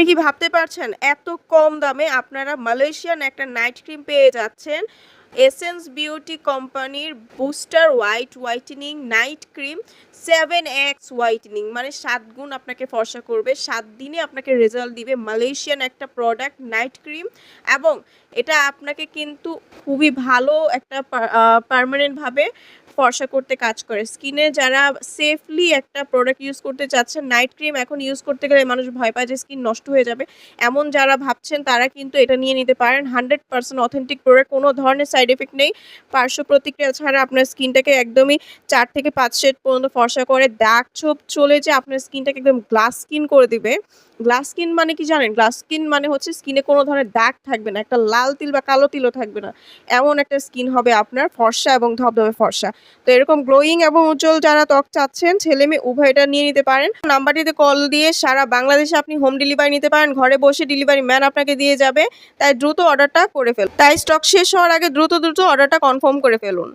আপনি কি ভাবতে পারছেন এত কম দামে আপনারা মালয়েশিয়ান একটা নাইট ক্রিম পেয়ে যাচ্ছেন? এসেন্স বিউটি কোম্পানির booster white whitening night cream seven X whitening মানে সাত গুণ আপনাকে ফর্সা করবে, সাত দিনে আপনাকে রেজাল্ট দিবে মালয়েশিয়ান একটা প্রোডাক্ট নাইট ক্রিম এবং এটা আপনাকে কিন্তু খুবই ভালো একটা পারমানেন্টভাবে ফর্সা করতে কাজ করে। স্কিনে যারা সেফলি একটা প্রোডাক্ট ইউজ করতে চাচ্ছেন নাইট ক্রিম এখন ইউজ করতে গেলে মানুষ ভয় পায় যে স্কিন নষ্ট হয়ে যাবে। এমন যারা ভাবছেন, তারা কিন্তু এটা নিয়ে নিতে পারেন। হান্ড্রেড পার্সেন্ট অথেন্টিক প্রোডাক্ট কোনো ধরনের সাইড এফেক্ট নেই। পার্শ্ব প্রতিক্রিয়া ছাড়া আপনার স্কিনটাকে একদমই চার থেকে পাঁচ শেড পর্যন্ত ফর্সা করে। দাগ ছোপ চলে যে আপনার স্কিনটাকে একদম গ্লাস স্কিন করে দিবে। গ্লাস স্কিন মানে কি জানেন? গ্লাস স্কিন মানে হচ্ছে স্কিনে কোনো ধরনের দাগ থাকবে না, একটা লাল তিল বা কালো তিলও থাকবে না। এমন একটা স্কিন হবে আপনার ফর্সা এবং ধবধবে ফর্সা। তো এরকম গ্লোয়িং এবং উজ্জ্বল যারা ত্বক চাচ্ছেন, ছেলে মেয়ে উভয়টা নিয়ে নিতে পারেন। নাম্বারটিতে কল দিয়ে সারা বাংলাদেশে আপনি হোম ডেলিভারি নিতে পারেন। ঘরে বসে ডেলিভারি ম্যান আপনাকে দিয়ে যাবে। তাই দ্রুত অর্ডারটা করে ফেলুন। তাই স্টক শেষ হওয়ার আগে দ্রুত দ্রুত অর্ডারটা কনফার্ম করে ফেলুন।